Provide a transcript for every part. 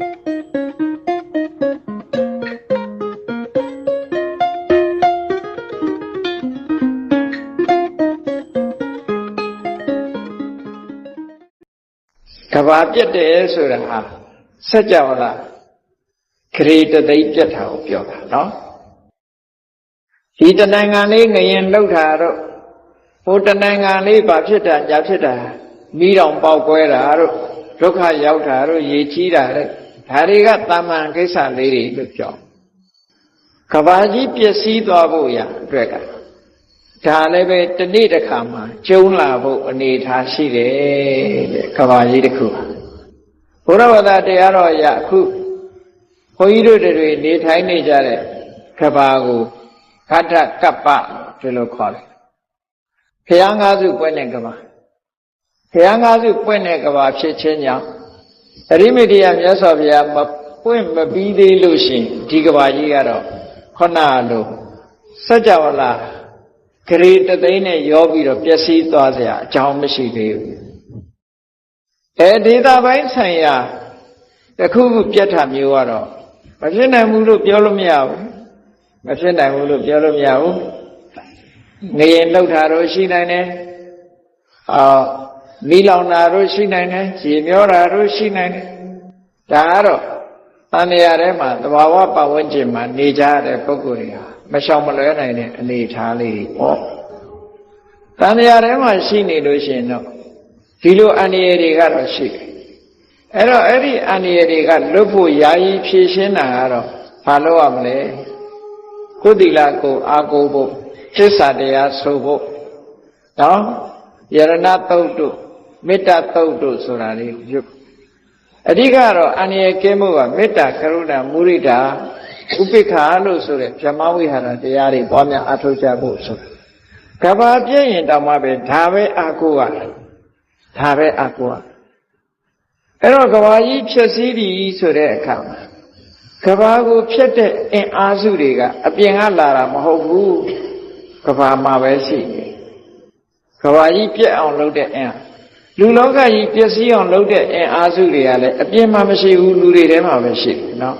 ကဘာပြတ်တယ်ဆိုတာဟာစัจ java လာခရီးတသိမ့်ပြတ်တာကိုပြောတာနော်ဒီတနိုင်ငံလေးငရင်လှုပ်တာတော့ဟိုတနိုင်ငံလေးဘာဖြစ်တာညာဖြစ်တာမိတော်ပေါက်ကွဲတာတော့ဒုက္ခရောက်တာတော့ရေချီးတာတဲ့ ဒါတွေကတာမန်ကိစ္စလေးတွေလို့ပြောကဘာကြီးပျက်စီးသွားဖို့ရအတွက်ကဒါလည်းပဲတနေ့တစ်ခါမှကျုံလာဖို့အနေထားရှိတယ်တဲ့ကဘာကြီးတစ်ခုဘုရားဝတ္တတရားတော်ရအခုဘုန်းကြီးတို့တွေနေထိုင်နေကြတဲ့ကဘာကိုခတ္ထကပ္ပဒီလိုခေါ်တယ်ဘုရားငါးစုပွင့်တဲ့ကဘာဘုရားငါးစုပွင့်တဲ့ကဘာဖြစ်ခြင်းကြောင့် အရိမိတ္တယမြတ်စွာဘုရားမပွင့်မပြီးသေးလို့ရှိရင်ဒီကဘာကြီးကတော့ခုနလိုစัจ java လာဂရေတသိန်းနဲ့ရောပြီးတော့ပျက်စီးသွားเสียအကြောင်းမရှိသေးဘူးအဲဒေတာပိုင်းဆိုင်ရာတစ်ခုခုပြတ်တာမျိုးကတော့မဖြစ်နိုင်ဘူးလို့ပြောလို့မရဘူးမဖြစ်နိုင်ဘူးလို့ပြောလို့မရဘူးငရင်လှုပ်တာတော့ရှိနိုင်တယ်အာ မိလောင်တာတော့ရှိနိုင်တယ်ရေမျောတာတော့ရှိနိုင်တယ်ဒါကတော့တန်မြာထဲမှာသဘာဝပတ်ဝန်းကျင်မှာနေကြတဲ့ပုဂ္ဂိုလ်တွေဟာမရှောင်မလွဲနိုင်တဲ့အနေအထားလေးတွေပေါ့တန်မြာထဲမှာရှိနေလို့ရှိရင်တော့ဒီလိုအန္တရာယ်တွေကတော့ရှိတယ်အဲ့တော့အဲ့ဒီအန္တရာယ်တွေကလွတ်ဖို့ယာယီဖြည့်ရှင်းတာကတော့ဘာလို့ရမလဲကိုယ်တိလာကိုအာကိုဖို့သစ္စာတရားဆိုဖို့နော်ယရဏတုတ်တို့ မေတ္တာတုတ်တို့ဆိုတာလေးရွတ်အဓိကတော့အန္တရာယ်ကင်းမှုကမေတ္တာကရုဏာမုရိဒာဥပိ္ပခာလို့ဆိုတဲ့ဗြဟ္မဝိဟာရတရားတွေပွားများအထောက်ကြဖို့ဆိုကဘာပြည့်ရင်တောင်မှပဲဒါပဲအာကိုကဒါပဲအာကိုကအဲ့တော့ကဘာကြီးဖြစ်စည်းပြီဆိုတဲ့အခါမှာကဘာကိုဖြတ်တဲ့အင်အားစုတွေကအပြင်ကလာတာမဟုတ်ဘူးကဘာမှာပဲရှိတယ်ကဘာကြီးပြက်အောင်လုပ်တဲ့အင်အား လူလောကကြီးပျက်စီးအောင်လုပ်တဲ့အင်အားစုတွေကလည်းအပြင်မှာမရှိဘူးလူတွေထဲမှာပဲရှိတယ်နော်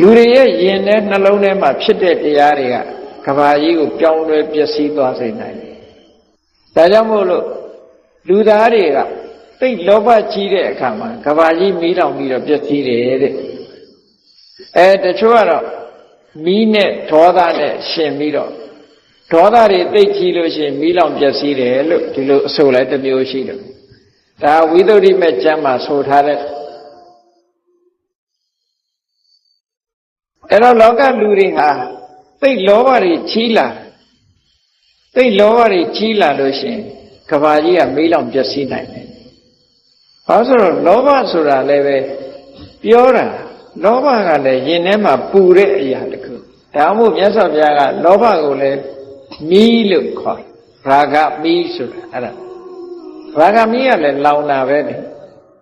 လူတွေရဲ့ယင်ထဲနှလုံးထဲမှာဖြစ်တဲ့တရားတွေကကဘာကြီးကိုပြောင်းလဲပျက်စီးသွားစေနိုင်တယ်ဒါကြောင့်မို့လို့လူသားတွေကသိလောဘကြီးတဲ့အခါမှာကဘာကြီးမီးလောင်ပြီးတော့ပျက်စီးတယ်တဲ့အဲတချို့ကတော့မီးနဲ့ဒေါသနဲ့ရှင်ပြီးတော့ ဒေါသတွေသိကြီးလို့ရှိရင်မီးလောင်ပျက်စီးတယ်လို့ဒီလိုအဆိုလိုက်တစ်မျိုးရှိတယ်ဒါဝိသုဒ္ဓိမဲ့ကျမ်းမှာဆိုထားတဲ့အဲ့တော့လောကလူတွေဟာသိလောဘတွေကြီးလာသိလောဘတွေကြီးလာလို့ရှိရင်ကဘာကြီးကမီးလောင်ပျက်စီးနိုင်တယ်။ဘာလို့ဆိုတော့လောဘဆိုတာလည်းပဲပြောတာလောဘကလည်းရင်ထဲမှာပူတဲ့အရာတခု။ဒါမှမဟုတ်မြတ်စွာဘုရားကလောဘကိုလည်း မီးလို့ခေါ်ရာဂမီးဆိုတာအဲ့ဒါရာဂမီးကလည်းလောင်တာပဲလေ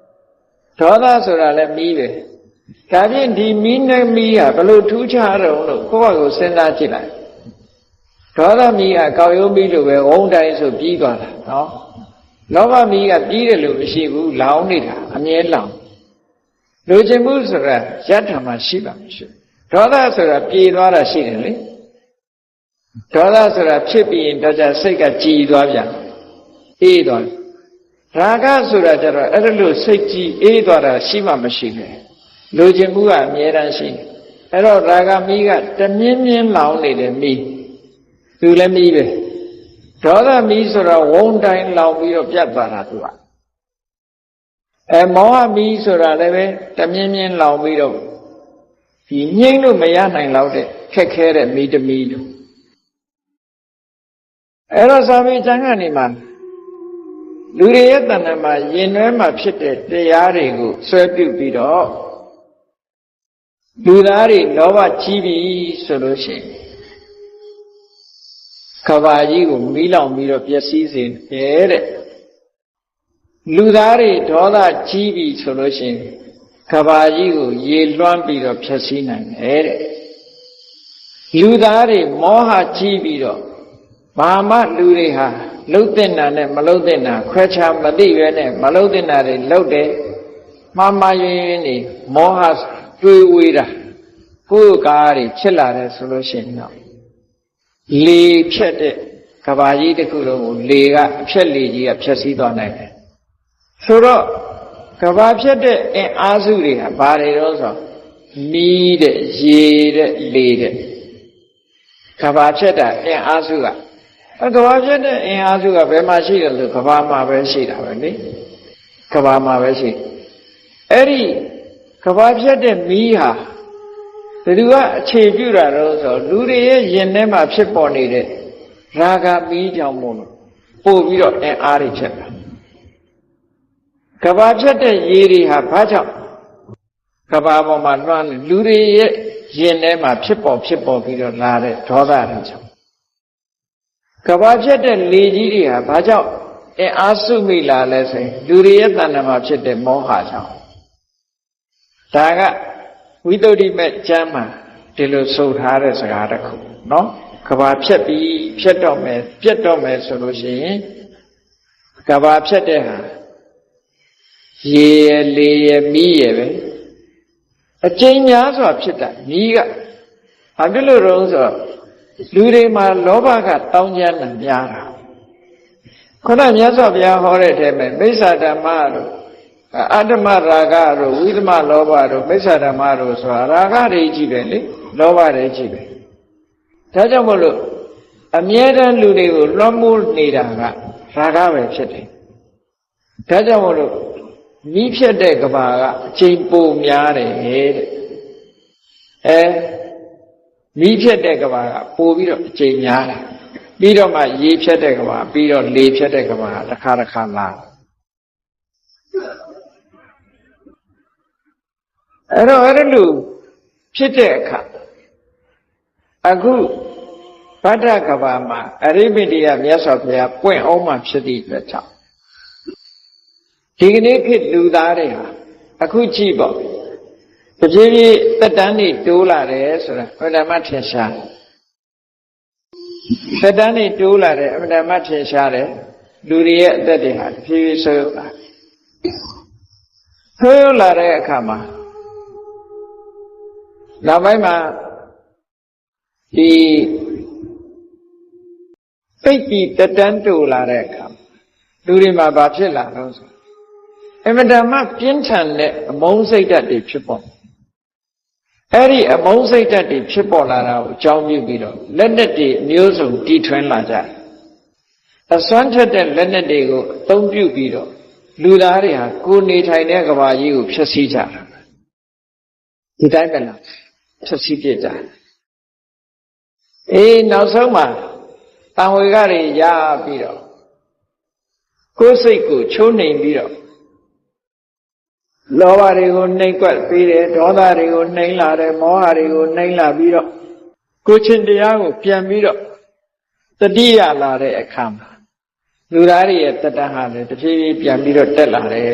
။ဒေါသဆိုတာလည်းမီးပဲ။ဒါဖြင့်ဒီမီးနဲ့မီးကဘလို့ထူးခြားတော့လို့ကိုယ့်ဘာကိုစဉ်းစားကြည့်လိုက်။ဒေါသမီးကကောက်ရုံးမီးလိုပဲဝုန်းတိုင်းဆိုပြီးသွားတာနော်။လောဘမီးကပြီးတယ်လို့မရှိဘူးလောင်နေတာအမြဲလောင်လူချင်းမှုဆိုတာယတ္ထမှာရှိပါမရှိဒေါသဆိုတာပြေသွားတာရှိတယ်လေ ဒေါသဆိုတာဖြစ်ပြီးရင်တော့ကြစိတ်ကကြည်သွားပြန်အေးသွားရာဂဆိုတာကျတော့အဲ့ဒါလို့စိတ်ကြည်အေးသွားတာရှိမှမရှိပဲလူချင်းမှုကအမြဲတမ်းရှိအဲ့တော့ရာဂမီးကတမြင်းမြင်းလောင်နေတယ်မီးသူလည်းမီးပဲဒေါသမီးဆိုတော့ဝုန်းတိုင်းလောင်ပြီးတော့ပြတ်သွားတာသူကအဲမောဟမီးဆိုတာလည်းပဲတမြင်းမြင်းလောင်ပြီးတော့ဒီငိမ့်လို့မရနိုင်တော့တဲ့ခက်ခဲတဲ့မီးတမီးတို့ အဲ့တော့သာမေကျမ်းကနေမှလူတွေရဲ့တဏ္ဍာမှာယင်နှဲမှာဖြစ်တဲ့တရားတွေကိုဆွဲပြုတ်ပြီးတော့လူသားတွေလောဘကြီးပြီဆိုလို့ရှိရင်ကဘာကြီးကိုမီးလောင်ပြီးတော့ပျက်စီးစေတယ်တဲ့လူသားတွေဒေါသကြီးပြီဆိုလို့ရှိရင်ကဘာကြီးကိုရေလွှမ်းပြီးတော့ဖျက်ဆီးနိုင်တယ်တဲ့လူသားတွေမောဟကြီးပြီးတော့ ဘာမှလူတွေဟာလှုပ်တဲ့နာနဲ့မလှုပ်တဲ့နာခွဲခြားမသိရဲနဲ့မလှုပ်တဲ့နာတွေလှုပ်တယ်မှားမှားရင်းရင်းနေမောဟတွေးဝေးတာကိုယ်ကားတွေဖြစ်လာတယ်ဆိုလို့ရှိရင်တော့လေဖြတ်တဲ့ကဘာကြီးတစ်ခုလုံးကိုလေကအဖြက်လေကြီးကဖြက်စီးသွားနိုင်တယ်ဆိုတော့ကဘာဖြတ်တဲ့အင်အားစုတွေဟာဘာတွေတော့ဆိုမီးတဲ့ရေတဲ့လေတဲ့ကဘာဖြတ်တဲ့အင်အားစုက အကဘာဖြတ်တဲ့အင်အားစုကဘယ်မှာရှိတယ်လို့ကဘာမှာပဲရှိတာပဲလေကဘာမှာပဲရှိအဲ့ဒီကဘာဖြတ်တဲ့မီးဟာဘယ်သူကအခြေပြုတာတော့ဆိုလူတွေရဲ့ရင်ထဲမှာဖြစ်ပေါ်နေတဲ့ရာဂမီးကြောင့်မို့လို့ပို့ပြီးတော့အင်အားတွေဖြစ်တာကဘာဖြတ်တဲ့ရေတွေဟာဘာကြောင့်ကဘာပေါ်မှာလွှမ်းလူတွေရဲ့ရင်ထဲမှာဖြစ်ပေါ်ဖြစ်ပေါ်ပြီးတော့လာတဲ့ဒေါသတွေကြောင့် ကဘာဖြတ်တဲ့လေကြီးတွေဟာဘာကြောင့်အင်အားစုမိလာလဲဆိုရင်လူတွေရဲ့တဏ္ဍာမှာဖြစ်တဲ့မောဟကြောင့်ဒါကဝိသုဒ္ဓိမဲ့ကျမ်းမှာဒီလိုဆိုထားတဲ့စကားတစ်ခုနော်ကဘာဖြတ်ပြီးဖြတ်တော့မယ်ပြတ်တော့မယ်ဆိုလို့ရှိရင်ကဘာဖြတ်တဲ့ဟာရေရလေရမီးရပဲအကျဉ်းများစွာဖြစ်တာမီးကဘာဖြစ်လို့တော့ဆိုတော့ လူတွေမှာလောဘကတောင်းကျမ်းတာများတာခုနမြတ်စွာဘုရားဟောတဲ့အထဲမှာမိစ္ဆာဓမ္မတို့အတ္တမရာဂတို့ဝိသမလောဘတို့မိစ္ဆာဓမ္မတို့ဆိုတာရာဂတွေကြီးပဲလေလောဘတွေကြီးပဲဒါကြောင့်မို့လို့အမြဲတမ်းလူတွေကိုလွှမ်းမိုးနေတာကရာဂပဲဖြစ်တယ်ဒါကြောင့်မို့လို့မိဖြစ်တဲ့ကဘာကအချိန်ပိုများတယ်တဲ့အဲ မိဖြစ်တဲ့ကဘာကပိုပြီးတော့အချိန်များတယ်ပြီးတော့မှရေဖြတ်တဲ့ကဘာပြီးတော့လေဖြတ်တဲ့ကဘာတစ်ခါတစ်ခါလာအဲ့တော့အဲ့လိုဖြစ်တဲ့အခါအခုဗဒ္ဒကဘာမှာအရိမိတယမြတ်စွာဘုရားပွင့်အောင်မှဖြစ်သည့်အတွက်ကြောင့်ဒီကနေ့ခေတ်လူသားတွေဟာအခုကြည့်ပေါ့ တပြေးပြေးတက်တန်းတွေတိုးလာတယ်ဆိုတာဘုရားမထင်ရှားတက်တန်းတွေတိုးလာတယ်အမှန်တမ်းထင်ရှားတယ်လူတွေရဲ့အသက်တွေဟာတပြေးပြေးဆွေးလာဆွေးလာတဲ့အခါမှာနောက်ပိုင်းမှာဒီပိတ်ပြီးတတန်းတူလာတဲ့အခါလူတွေမှာဘာဖြစ်လာလို့ဆိုအမတမပြင်းထန်တဲ့အမုန်းစိတ်ဓာတ်တွေဖြစ်ပေါ် အဲ့ဒီအမုန်းစိတ်ဓာတ်တွေဖြစ်ပေါ်လာတာကိုအကြောင်းပြုပြီးတော့လက်နက်တွေအမျိုးစုံတီထွင်းလာကြတယ်အစွမ်းထက်တဲ့လက်နက်တွေကိုအသုံးပြုပြီးတော့လူသားတွေဟာကိုယ်နေထိုင်တဲ့ကဘာကြီးကိုဖျက်ဆီးကြတာဒီတိုင်းပဲလားဖျက်ဆီးပြကြတယ်အေးနောက်ဆုံးမှာတံဝေကတွေရပြီးတော့ကိုယ်စိတ်ကိုချိုးနှိမ်ပြီးတော့ လောဘတွေကိုနှိမ်ကွက်ပြီးတယ်ဒေါသတွေကိုနှိမ်လာတယ်မောဟတွေကိုနှိမ်လာပြီးတော့ကိုချင်းတရားကိုပြန်ပြီးတော့တတိယလာတဲ့အခါမှာလူသားတွေရဲ့တတဟာလည်းတဖြည်းဖြည်းပြန်ပြီးတော့တက်လာတယ်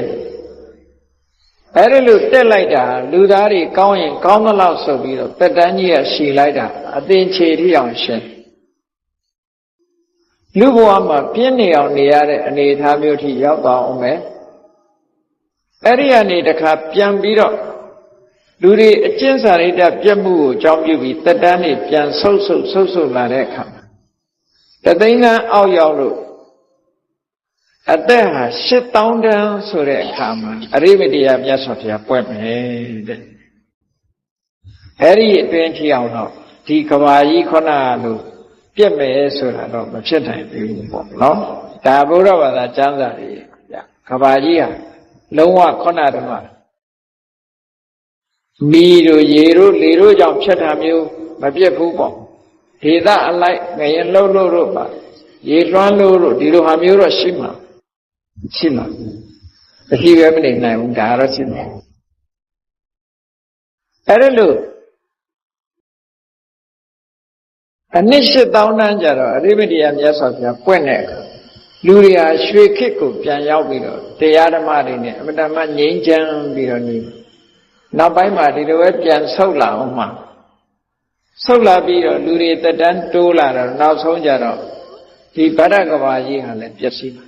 အဲ့ဒီလိုတက်လိုက်တာလူသားတွေကောင်းရင်ကောင်းသလောက်ဆိုပြီးတော့တက်တန်းကြီးကရှည်လိုက်တာအသင်ခြေထိအောင်ရှင်လူဘဝမှာပြင်းနေအောင်နေရတဲ့အနေအထားမျိုးထိရောက်သွားအောင်မယ် အဲ့ဒီကနေတခါပြန်ပြီးတော့လူတွေအကျင့်စာရိတ္တပြတ်မှုကိုအကြောင်းပြုပြီးတက်တန်းနေပြန်ဆုပ်ဆုပ်ဆုပ်ဆုပ်လာတဲ့အခါတသိန်းကအောက်ရောက်လို့အသက်ဟာ8000တန်းဆိုတဲ့အခါမှာအရိမတရားမြတ်စွာဘုရားပွက်မယ်တဲ့အဲ့ဒီအတွင်းထီအောင်တော့ဒီကဘာကြီးခုနလိုပြက်မယ်ဆိုတာတော့မဖြစ်နိုင်ဘူးပေါ့နော်ဒါဘုရားဘာသာကျမ်းစာတွေကဘာကြီးဟာ လုံးဝခုနတုန်းကမီတို့ရေတို့လေတို့ကြောင့်ဖြစ်တာမျိုးမပြတ်ဘူးပေါ့ဒေသအလိုက်ငရင်လှုပ်လို့တို့ပါရေလွှမ်းလို့တို့ဒီလိုဟာမျိုးတော့ရှိမှာရှိမှာမရှိပဲမနေနိုင်ဘူးဒါတော့ရှိမှာအဲ့ဒါလို့အနည်း၈000တန်းကြတော့အရိမတိယမြတ်စွာဘုရားပွင့်တဲ့အခါ လူတွေဟာရွှေခေတ်ကိုပြန်ရောက်ပြီးတော့တရားဓမ္မတွေနဲ့အမတမငြိမ်းချမ်းပြီးတော့နေနောက်ပိုင်းမှာဒီလိုပဲပြန်ဆုတ်လာအောင်မှဆုတ်လာပြီးတော့လူတွေတက်တန်းတိုးလာတော့နောက်ဆုံးကြတော့ဒီဗဒ္ဒကဘာကြီးဟာလည်းပျက်စီးပါ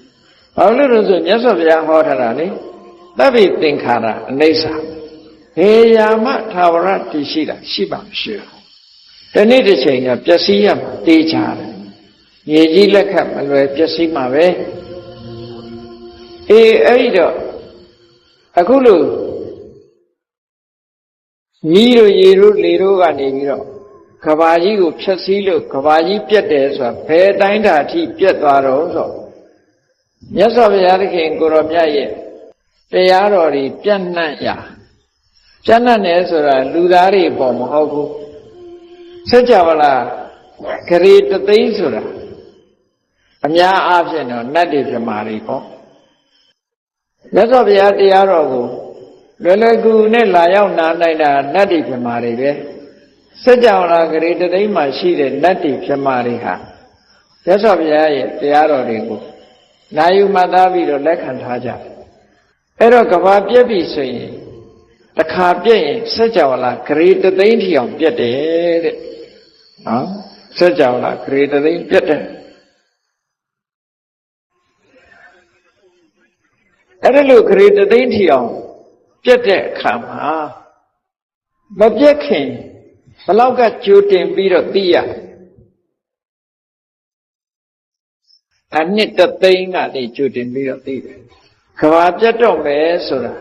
ဘာလို့လဲဆိုမြတ်စွာဘုရားဟောထားတာလေသဗ္ဗေသင်္ခါရအနိစ္စဘယ်ရာမှသာဝရတည်ရှိတာရှိပါမရှိဘူးတနေ့တစ်ချိန်ကပျက်စီးရမှာတေးချတယ် မြေကြီးလက်ခတ်မလွယ်ပျက်စီးမှာပဲအေးအဲ့ဒီတော့အခုလို့ညီတို့ရေတို့လေတို့ကနေပြီးတော့ကဘာကြီးကိုဖြတ်စည်းလို့ကဘာကြီးပြတ်တယ်ဆိုတာဘယ်တိုင်းတာအထိပြတ်သွားတော့ဆိုမြတ်စွာဘုရားသခင်ကိုရောမြတ်ရဲ့တရားတော်တွေပြန့်နှံ့ရာပြန့်နှံ့တယ်ဆိုတာလူသားတွေပေါ်မဟုတ်ဘူးစัจ java လာဂရေတသိန်းဆိုတာ အများအားဖြင့်တော့နတ်တွေပြမာတွေပေါ့မြတ်စွာဘုရားတရားတော်ကိုလွယ်လွယ်ကူနဲ့လာရောက်နာနိုင်တာနတ်တွေပြမာတွေပဲစัจ java လာဂရေတသိန်းမှာရှိတဲ့နတ်တွေပြမာတွေဟာမြတ်စွာဘုရားရဲ့တရားတော်တွေကိုနာယူမှတ်သားပြီးတော့လက်ခံထားကြတယ်အဲ့တော့ကဘာပြက်ပြီဆိုရင်တစ်ခါပြက်ရင်စัจ java လာဂရေတသိန်းထီအောင်ပြက်တယ်တဲ့နော်စัจ java လာဂရေတသိန်းပြက်တယ် အဲ့ဒါလို့ဂရေတသိန်းထီအောင်ပြက်တဲ့အခါမှာမပြက်ခင်ဘလောက်ကကြိုတင်ပြီးတော့သိရအနှစ်တသိန်းကနေကြိုတင်ပြီးတော့သိတယ်ကဘာပြတ်တော့မယ်ဆိုတာ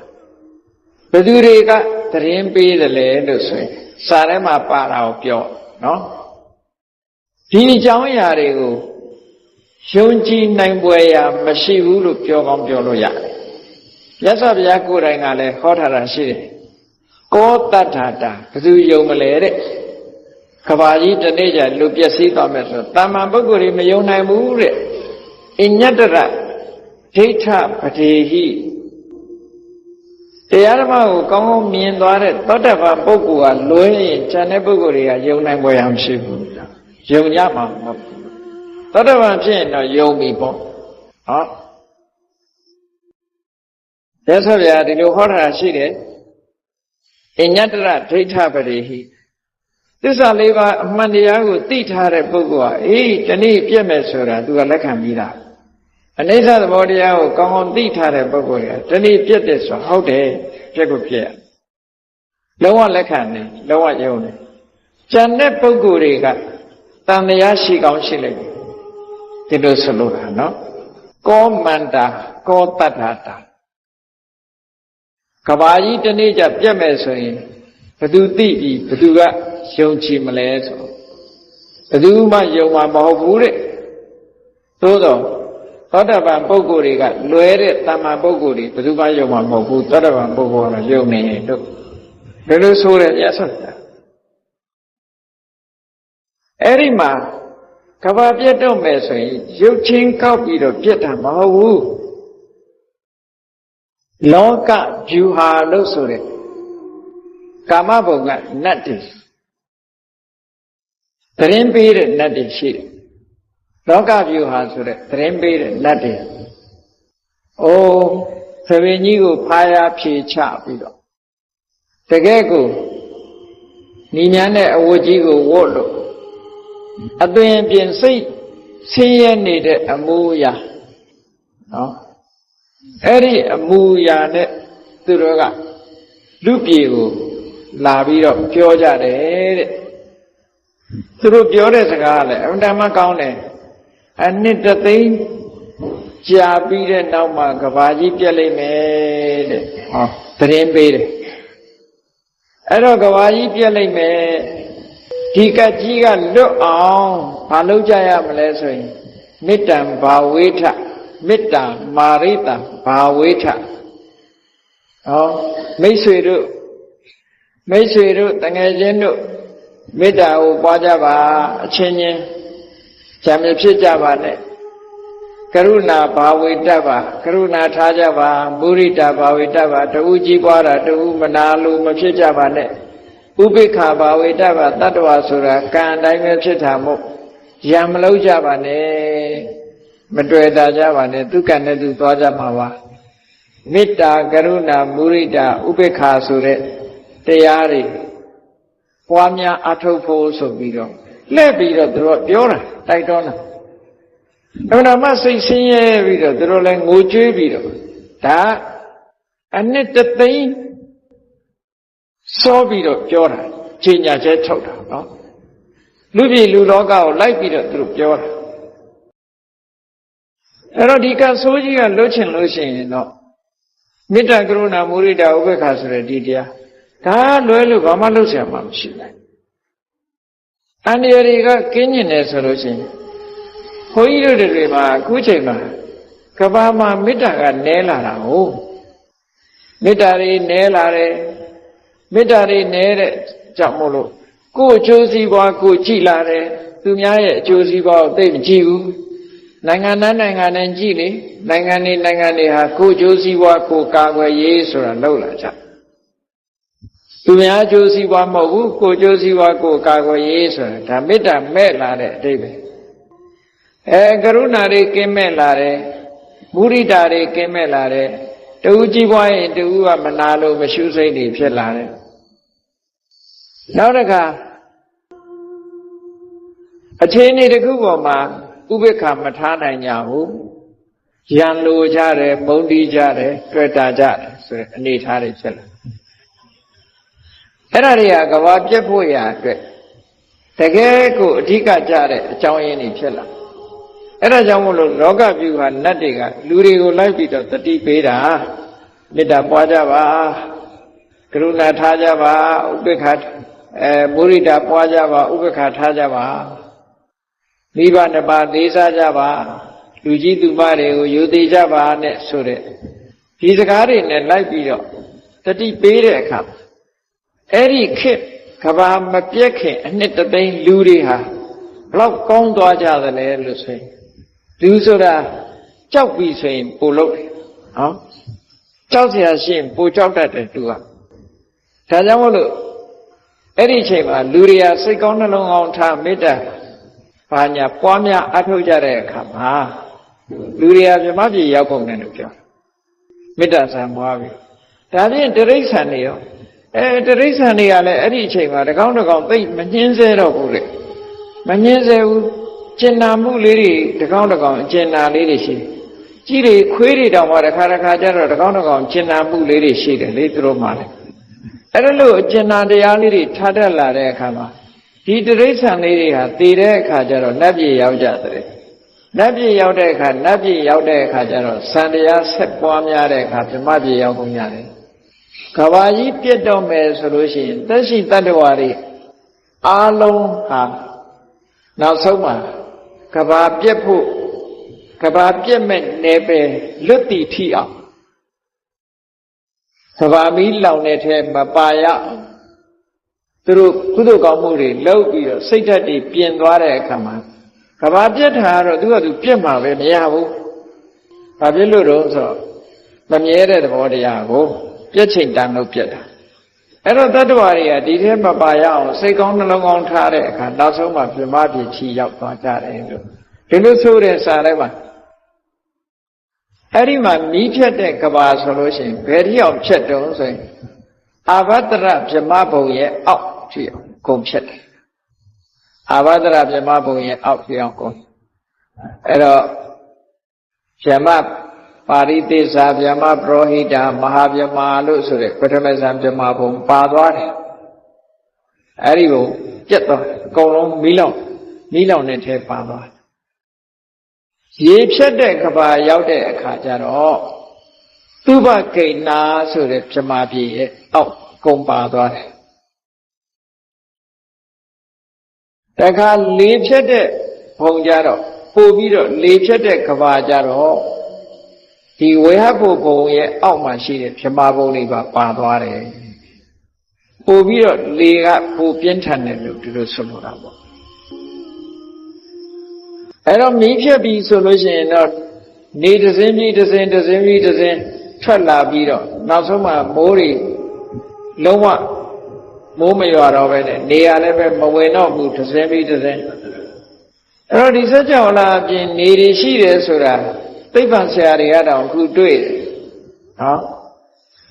ဘယ်သူတွေကသတင်းပေးတယ်လဲလို့ဆိုရင်စာထဲမှာပါတာကိုပြောနော်ဒီအကြောင်းအရာတွေကိုယုံကြည်နိုင်ပွဲရာမရှိဘူးလို့ပြောကောင်းပြောလို့ရတယ် မြတ်စွာဘုရားကိုယ်တိုင်ကလည်းဟောထားတာရှိတယ်ကောတတ္ထာတာဘယ်သူယုံမလဲတဲ့ကဘာကြီးတနေ့ကျလူပျက်စီးသွားမယ်ဆိုတာမန်ပုဂ္ဂိုလ်တွေမယုံနိုင်ဘူးတဲ့အညတရဒိဋ္ဌပတိဟိတရားဓမ္မကိုကောင်းကောင်းမြင်သွားတဲ့သောတပန်ပုဂ္ဂိုလ်ကလွဲရင်ဉာဏ်တဲ့ပုဂ္ဂိုလ်တွေကယုံနိုင်ပွဲရမရှိဘူးယုံကြမှာမဟုတ်ဘူးသောတပန်ဖြစ်ရင်တော့ယုံပြီပေါ့ဟော ရသော်ဗျာဒီလိုဟောတာရှိတယ်အညတရဒိဋ္ဌပရိဟိသစ္စာလေးပါးအမှန်တရားကိုသိထားတဲ့ပုဂ္ဂိုလ်ဟာအေးဒီနေ့ပြည့်မယ်ဆိုတာသူကလက်ခံပြီးသားအနိစ္စသဘောတရားကိုကောင်းကောင်းသိထားတဲ့ပုဂ္ဂိုလ်ကဒီနေ့ပြည့်တယ်ဆိုဟုတ်တယ်ပြည့်ကိုပြည့်လုံးဝလက်ခံတယ်လုံးဝယုံတယ်ကျန်တဲ့ပုဂ္ဂိုလ်တွေကတန်တရားရှိကောင်းရှိလိမ့်မယ်ဒီလိုဆိုလို့တာနော်ကောမန္တာကောတတ္ထာတာ ကဘာကြီးတနေ့ကျပြတ်မယ်ဆိုရင်ဘသူသိပြီဘသူကယုံကြည်မလဲဆိုဘသူမှယုံမှာမဟုတ်ဘူးတဲ့သို့တော့သောတပန်ပုဂ္ဂိုလ်တွေကလွဲတဲ့တမ္မာပုဂ္ဂိုလ်တွေဘသူမှယုံမှာမဟုတ်ဘူးသောတပန်ပုဂ္ဂိုလ်ကတော့ယုံနေရင်တို့ဘယ်လိုဆိုရဲမြတ်စွာဘုရားအဲ့ဒီမှာကဘာပြတ်တော့မယ်ဆိုရင်ရုပ်ချင်းကောက်ပြီးတော့ပြတ်တာမဟုတ်ဘူး လောကဂျူဟာလို့ဆိုတဲ့ကာမဘုံကနတ်တွေသတင်းပေးတဲ့နတ်တွေရှိတယ်လောကဗျူဟာဆိုတဲ့သတင်းပေးတဲ့နတ်တွေအိုးသဘင်ကြီးကိုဖားရဖြေချပြီးတော့တကယ်ကိုညီညာနဲ့အဝတ်ကြီးကိုဝတ်လို့အသွင်ပြင်စိတ်ဆင်းရဲနေတဲ့အမူအရာနော် အဲ့ဒီအမူအရာနဲ့သူတို့ကလူပြေကိုလာပြီးတော့ပြောကြတယ်တဲ့သူတို့ပြောတဲ့စကားကလည်းအမှန်တမ်းကောင်းတယ်အနှစ်တသိန်းကြာပြီးတဲ့နောက်မှာကဘာကြီးပြက်လိမ့်မယ်တဲ့ဟောသတင်းပေးတယ်အဲ့တော့ကဘာကြီးပြက်လိမ့်မယ်ဒီကကြီးကလွတ်အောင်မလုပ်ကြရမလဲဆိုရင်မေတ္တံဘာဝေထ မေတ္တာမာရိတံဘာဝေထဟောမိတ်ဆွေတို့မိတ်ဆွေတို့တငယ်ချင်းတို့မေတ္တာကိုပွားကြပါအချင်းချင်းဇာမဖြစ်ကြပါနဲ့ကရုဏာဘာဝေတ္တပါကရုဏာထားကြပါမုရိတာဘာဝေတ္တပါတူကြီးပွားတာတူမနာလို့မဖြစ်ကြပါနဲ့ဥပိ္ပခာဘာဝေတ္တပါတတ္တဝါဆိုတာကံတိုင်းပဲဖြစ်တာမို့ရံမလုံးကြပါနဲ့ မတွေ့တာကြပါနဲ့သူကံနဲ့သူသွားကြမှာပါမေတ္တာကရုဏာမုရိတာဥပိ္ပခာဆိုတဲ့တရားတွေပွားများအထုတ်ဖို့ဆိုပြီးတော့လှည့်ပြီးတော့သူတို့ပြောတာတိုက်တွန်းတာအမှန်တမ်းစိတ်ဆင်းရဲပြီးတော့သူတို့လည်းငိုကြွေးပြီးတော့ဒါအနှစ်တသိန်းစောပြီးတော့ပြောတာချိန်ညာကျဲထုတ်တာနော်လူပြည်လူလောကကိုလိုက်ပြီးတော့သူတို့ပြောတာ အဲ့တော့ဒီကဆိုးကြီးကလွတ်ချင်လို့ရှိရင်တော့မေတ္တာကရုဏာမုရိဒာဥပေက္ခဆိုတဲ့ဒီတရားဒါလွဲလို့ဘာမှလုပ်ဆရာမှမရှိဘူးအန္တရာယ်တွေကကင်းကျင်တယ်ဆိုလို့ရှိရင်ဘုန်းကြီးတို့တွေမှာအခုချိန်မှာကဘာမှာမေတ္တာကနဲလာတာဟုတ်မေတ္တာတွေနဲလာတယ်မေတ္တာတွေနဲတဲ့ကြောင့်မို့လို့ကိုယ်အကျိုးစီးပွားကိုကြည်လာတယ်သူများရဲ့အကျိုးစီးပွားကိုသိမကြည့်ဘူး နိုင်ငံသားနိုင်ငံနဲ့ကြည်လေနိုင်ငံနေနိုင်ငံတွေဟာကိုယ်အကျိုးစီးပွားကိုကာကွယ်ရေးဆိုတာလောက်လာကြသူများအကျိုးစီးပွားမဟုတ်ဘူးကိုယ်အကျိုးစီးပွားကိုကာကွယ်ရေးဆိုတာဒါမေတ္တာမဲ့လာတဲ့အတိတ်ပဲအဲကရုဏာတွေကင်းမဲ့လာတယ်မုရိဒာတွေကင်းမဲ့လာတယ်တူကြီးပွားရင်တူကမနာလို့မရှုစိတ်တွေဖြစ်လာတယ်နောက်တစ်ခါအခြေအနေတစ်ခုပေါ်မှာ ဥပေက္ခမထားနိုင်ကြဘူးရန်လိုကြတယ်ပုံတီးကြတယ်တွေ့တာကြတယ်ဆိုတဲ့အနေထားတွေဖြစ်လာအဲ့ဒါတွေကကဘာပြက်ဖို့ရာအတွက်တကယ်ကိုအဓိကကြတဲ့အကြောင်းရင်းတွေဖြစ်လာအဲ့ဒါကြောင့်မို့လို့လောကပြုဟာနတ်တွေကလူတွေကိုလိုက်ပြီးတော့တတိပေးတာမေတ္တာပွားကြပါကရုဏာထားကြပါဥပေက္ခအဲမုရိဒာပွားကြပါဥပေက္ခထားကြပါ မိဘနှစ်ပါးသေးစားကြပါလူကြီးသူမတွေကိုယူသေးကြပါနဲ့ဆိုတဲ့ဒီစကားတွေနဲ့လိုက်ပြီးတော့တတိပေးတဲ့အခါအဲ့ဒီခေတ်ကဘာမပြက်ခင်အနှစ်တသိန်းလူတွေဟာဘလောက်ကောင်းသွားကြသလဲလို့ဆိုရင်လူဆိုတာကြောက်ပြီဆိုရင်ပိုလို့တယ်ဟောကြောက်เสียရှိရင်ပိုကြောက်တတ်တယ်သူကဒါကြောင့်မို့လို့အဲ့ဒီအချိန်မှာလူတွေကစိတ်ကောင်းနှလုံးကောင်းထားမေတ္တာ ဘာညာပွားများအထောက်ကြတဲ့အခါမှာလူတွေကမြမပြေရောက်ကုန်တယ်လို့ပြောမေတ္တာဆံပွားပြီဒါဖြင့်တရိษံတွေရောအဲတရိษံတွေကလည်းအဲ့ဒီအချိန်မှာတကောင်းတကောင်းသိမညှင်းဆဲတော့ဘူးလေမညှင်းဆဲဘူးကျင်နာမှုလေးတွေတကောင်းတကောင်းအကျင်နာလေးတွေရှိကြီးတွေခွေးတွေတောင်မှတစ်ခါတစ်ခါကျတော့တကောင်းတကောင်းကျင်နာမှုလေးတွေရှိတယ်လေသူတို့မှလည်းအဲ့ဒါလို့အကျင်နာတရားလေးတွေထားတတ်လာတဲ့အခါမှာ ဒီတရိษံလေးတွေဟာတည်တဲ့အခါကျတော့နတ်ပြည်ရောက်ကြတယ်နတ်ပြည်ရောက်တဲ့အခါနတ်ပြည်ရောက်တဲ့အခါကျတော့စံတရားဆက်ပွားများတဲ့အခါဗြဟ္မပြည်ရောက်ကုန်ရတယ်ကဘာကြီးပြတ်တော့မယ်ဆိုလို့ရှိရင်သက်ရှိတတ္တဝါတွေအားလုံးဟာနောက်ဆုံးမှာကဘာပြက်ဖို့ကဘာပြက်မဲ့နေပဲလွတ်တည်ထီအောင်ကဘာမီးလောင်တဲ့ထဲမပါရအောင် သူတို့ကုသိုလ်ကောင်းမှုတွေလုပ်ပြီးတော့စိတ်ဓာတ်တွေပြင်သွားတဲ့အခါမှာကဘာပြက်တာကတော့သူကသူပြက်မှာပဲမရဘူး။ဘာဖြစ်လို့တော့ဆိုတော့မမြဲတဲ့သဘောတရားကိုပြက်ချိန်တန်လို့ပြက်တာ။အဲ့တော့တတ္တဝါတွေကဒီထဲမပါရအောင်စိတ်ကောင်းနှလုံးကောင်းထားတဲ့အခါနောက်ဆုံးမှပြမပြေချီရောက်သွားကြတယ်လို့ဒီလိုဆိုတဲ့စာထဲမှာအဲ့ဒီမှာမီးဖြတ်တဲ့ကဘာဆိုလို့ရှိရင်ဘယ်တိအောင်ဖြတ်တုံးဆိုရင်အာဘတရဗြမဘုံရဲ့အောက် ဖြစ်အောင်ကုန်ဖြတ်တယ်အာဘတရဗြမဘုံရဲ့အောက်ဖြစ်အောင်ကုန်အဲ့တော့ဗြမပါရိသေသာဗြမပရောဟိတာမဟာဗြမလို့ဆိုတဲ့ပထမဇန်ဗြမဘုံပါသွားတယ်အဲ့ဒီဘုံပြတ်သွားအကုန်လုံးမီးလောင်မီးလောင်တဲ့ထဲပါသွားရေဖြတ်တဲ့ကဘာရောက်တဲ့အခါကျတော့သုဘဂိဏာဆိုတဲ့ပြမပြေရဲ့အောက်ကုံပါသွားတယ် တခါလေဖြတ်တဲ့ဘုံကြတော့ပို့ပြီးတော့လေဖြတ်တဲ့ကဘာကြတော့ဒီဝေဟဘုဘုံရဲ့အောက်မှာရှိတဲ့ပြမဘုံလေးပါပါသွားတယ်ပို့ပြီးတော့လေကပိုပြင်းထန်တယ်လို့ဒီလိုဆိုလိုတာပေါ့အဲ့တော့မီးဖြတ်ပြီးဆိုလို့ရှိရင်တော့နေတစင်းပြီးတစင်းတစင်းပြီးတစင်းထွက်လာပြီးတော့နောက်ဆုံးမှမိုးတွေလုံးဝ မိုးမရွာတော့ပဲနဲ့နေရလည်းပဲမဝင်တော့ဘူးတစင်းပြီးတစင်းအဲ့တော့ဒီစัจ java လာအပြင်နေတွေရှိတယ်ဆိုတာသိပ္ပံဆရာတွေကတောင်အခုတွေ့တယ်နော်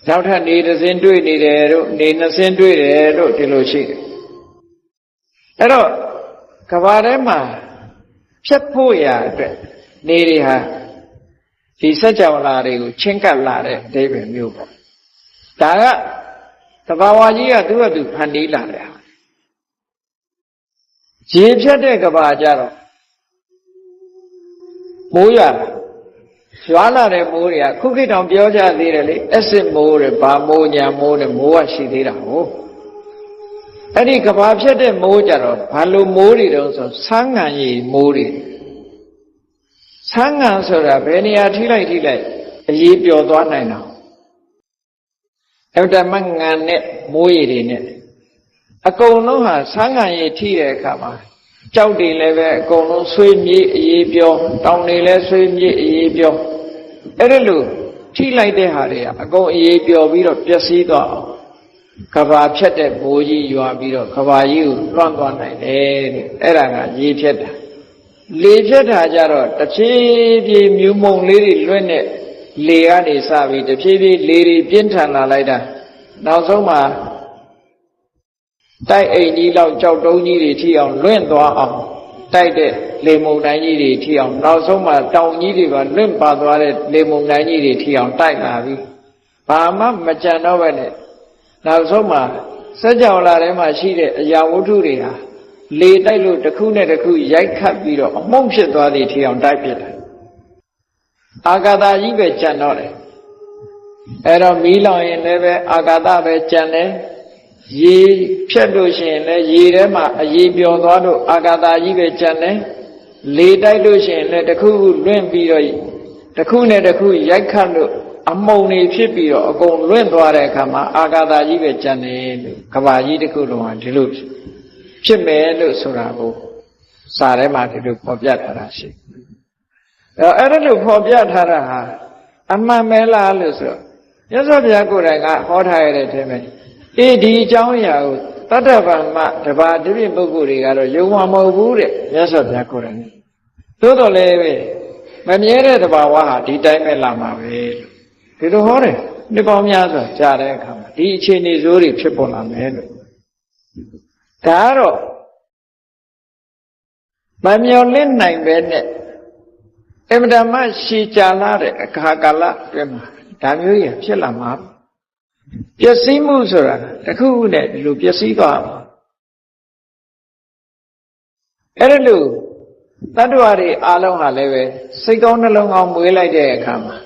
နောက်ထပ်နေတစ်စင်းတွေ့နေတယ်တို့နေနှစ်စင်းတွေ့တယ်တို့ဒီလိုရှိတယ်အဲ့တော့ကဘာထဲမှာဖြတ်ဖို့ရာအတွက်နေတွေဟာဒီစัจ java လာတွေကိုချင်းကပ်လာတဲ့အဓိပ္ပာယ်မျိုးပေါ့ဒါက တဘာဝကြီးကသူ့အတူဖန်တီးလာတယ်ရေဖြတ်တဲ့ကဘာကြတော့မိုးရရွာလာတဲ့မိုးတွေကခုခေတ်တောင်ပြောကြသေးတယ်လေအက်စစ်မိုးတွေဘာမိုးညာမိုးတွေမိုးကရှိသေးတာဟုတ်အဲ့ဒီကဘာဖြတ်တဲ့မိုးကြတော့ဘာလို့မိုးတွေတုံးဆိုဆန်းငံရီမိုးတွေဆန်းငံဆိုတာဘယ်နေရာထိလိုက်ထိလိုက်အရေးပျော်သွားနိုင်တာ အဲ့ဒါမှငံနဲ့မိုးရည်တွေနဲ့အကုန်လုံးဟာဆန်းငံရီထိတဲ့အခါမှာကြောက်တွေလည်းပဲအကုန်လုံးဆွေးမြေ့အေးပြောတောင်တွေလည်းဆွေးမြေ့အေးပြောအဲ့ဒါလို့ထိလိုက်တဲ့ဟာတွေကအကုန်အေးပြောပြီးတော့ပျက်စီးသွားအောင်ကဘာဖြတ်တဲ့ဘိုးကြီးရွာပြီးတော့ကဘာကြီးကိုလွှမ်းသွားနိုင်တယ်တဲ့အဲ့ဒါကရေဖြတ်တာလေဖြတ်တာကြတော့တဖြည်းဖြည်းမြူမုံလေးတွေလွင့်တဲ့ လေကနေစပြီးတဖြည်းဖြည်းလေတွေပြင်းထန်လာလိုက်တာနောက်ဆုံးမှာတိုက်အိမ်ကြီးလောက်ကြောက်တုံးကြီးတွေထိအောင်လွင့်သွားအောင်တိုက်တဲ့လေမုန်တိုင်းကြီးတွေထိအောင်နောက်ဆုံးမှာတောင်ကြီးတွေကလွင့်ပါသွားတဲ့လေမုန်တိုင်းကြီးတွေထိအောင်တိုက်လာပြီဘာမှမကြံတော့ပဲနဲ့နောက်ဆုံးမှာစัจ java လာထဲမှာရှိတဲ့အရာဝတ္ထုတွေဟာလေတိုက်လို့တစ်ခုနဲ့တစ်ခုရိုက်ခတ်ပြီးတော့အမှုန့်ဖြစ်သွားသည်ထီအောင်တိုက်ဖြစ်တယ် အာဂါတကြီးပဲကြံတော့တယ်အဲ့တော့မီးလောင်ရင်လည်းပဲအာဂါတပဲကြံတယ်ရေဖြတ်လို့ရှိရင်လည်းရေထဲမှာအရေပျော်သွားလို့အာဂါတကြီးပဲကြံတယ်လေတိုက်လို့ရှိရင်လည်းတစ်ခုခုလွင့်ပြီးတော့တစ်ခုနဲ့တစ်ခုရိုက်ခတ်လို့အမုံတွေဖြစ်ပြီးတော့အကုန်လွင့်သွားတဲ့အခါမှာအာဂါတကြီးပဲကြံတယ်လို့ကဘာကြီးတစ်ခုလုံးကဒီလိုဖြစ်မယ်လို့ဆိုတာကိုစာထဲမှာဒီလိုဖော်ပြထားတာရှိအဲ အဲ့ဒါလို့ဖော်ပြထားတာဟာအမှန်ပဲလားလို့ဆိုတော့မြတ်စွာဘုရားကိုယ်တိုင်ကဟောထားရတဲ့ထဲမှာအေးဒီအကြောင်းအရာကိုတတ္တဗမတဘာတိပိပုဂ္ဂိုလ်တွေကတော့ယုံမှာမဟုတ်ဘူးတဲ့မြတ်စွာဘုရားကိုယ်တိုင်သို့တော်လည်းပဲမမြဲတဲ့တဘာဝဟာဒီတိုင်းပဲလာမှာပဲဒီလိုဟောတယ်နှစ်ပေါင်းများစွာကြားတဲ့အခါမှာဒီအခြေအနေဆိုးတွေဖြစ်ပေါ်လာမယ်လို့ဒါကတော့မမျော်လင့်နိုင်ပဲနဲ့ အမတမရှည်ကြာလာတဲ့အခါကာလအတွင်းမှာဒါမျိုးကြီးဖြစ်လာမှာပျက်စီးမှုဆိုတာတစ်ခုခုနဲ့ဒီလိုပျက်စီးသွားမှာအဲ့ဒါလို့တတ္တဝါတွေအားလုံးဟာလည်းပဲစိတ်ကောင်းနှလုံးကောင်းမွေးလိုက်တဲ့အခါမှာ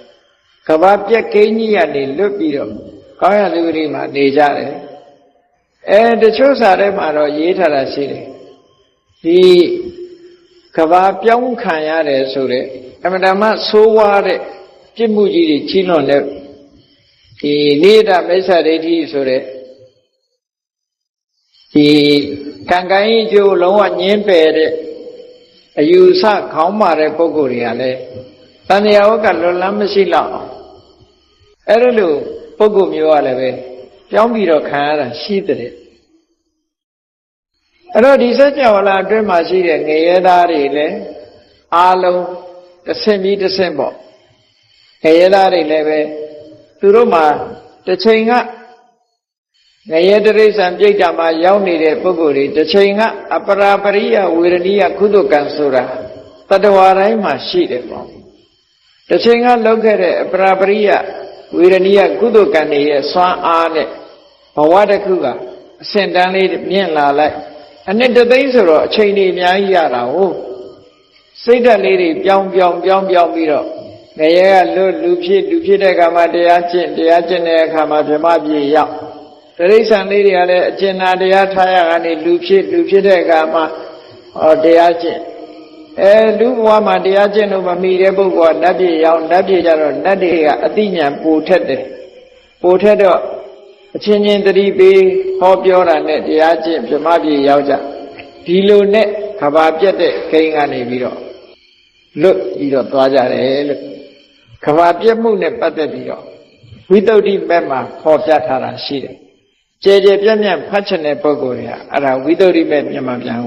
ကဘာပြက်ကင်းကြီးကနေလွတ်ပြီးတော့ကောင်းရလူတွေမှာနေကြတယ်အဲတချို့စာထဲမှာတော့ရေးထားတာရှိတယ်ဒီကဘာပြောင်းခံရတယ်ဆိုတဲ့ အမတမဆိုးဝါးတဲ့ပြစ်မှုကြီးတွေကြီးလွန်တဲ့ဒီနိဒမိစ္ဆာဒိဋ္ဌိဆိုတဲ့ဒီကံကံကြီးကျိုးလုံးဝညင်းပယ်တဲ့အယူဆခေါင်းမာတဲ့ပုဂ္ဂိုလ်တွေကလည်းတဏှာဝကလွန်လန်းမရှိတော့အောင်အဲ့ဒါလို့ပုဂ္ဂိုလ်မျိုးကလည်းပဲပြောင်းပြီးတော့ခံရတာရှိတဲ့အဲ့တော့ဒီစัจ java လာအတွင်းမှာရှိတဲ့ငရဲသားတွေလည်းအားလုံး တစ်ဆင့်ပြီးတစ်ဆင့်ပေါ့ငရဲသားတွေလည်းပဲသူတို့မှာတစ်ချိန်ကငရဲတရိစ္ဆာန်ပြိတ္တာမှာရောက်နေတဲ့ပုဂ္ဂိုလ်တွေတစ်ချိန်ကအပရာပရိယဝေရဏိယကုသကံဆိုတာတတဝါတိုင်းမှာရှိတယ်ပေါ့တစ်ချိန်ကလောက်ခဲ့တဲ့အပရာပရိယဝေရဏိယကုသကံတွေရဲ့စွမ်းအားနဲ့ဘဝတစ်ခုကအဆင့်တန်းလေးမြင့်လာလိုက်အနှစ်တသိန်းဆိုတော့အချိန်ကြီးအများကြီးရတာဟုတ် စိတ်ဓာတ်လေးတွေပြောင်းပြောင်းပြောင်းပြောင်းပြီးတော့ငရဲကလွတ်လူဖြစ်လူဖြစ်တဲ့အခါမှာတရားကျင့်တရားကျင့်တဲ့အခါမှာဗြဟ္မပြေရောက်တရိစ္ဆာန်လေးတွေကလည်းအကျဉ်းနာတရားထားရကနေလူဖြစ်လူဖြစ်တဲ့အခါမှာဟောတရားကျင့်အဲလူဘဝမှာတရားကျင့်လို့မမီတဲ့ပုဂ္ဂိုလ်ကနတ်ပြည်ရောက်နတ်ပြည်ကြတော့နတ်တွေကအတိညာပိုထက်တယ်ပိုထက်တော့အချင်းချင်းတတိပေးဟောပြောတာနဲ့တရားကျင့်ဗြဟ္မပြည်ရောက်ကြဒီလိုနဲ့ခဘာပြက်တဲ့ခိန်းကနေပြီးတော့ လွတ်ပြီးတော့သွားကြတယ်လို့ခဘာပြက်မှုနဲ့ပတ်သက်ပြီးတော့ဝိသုဒ္ဓိဘက်မှာဟောပြထားတာရှိတယ်ကြဲကြဲပြန့်ပြန့်ဖတ်ချင်တဲ့ပုဂ္ဂိုလ်တွေကအဲ့ဒါဝိသုဒ္ဓိဘက်မြန်မာပြန်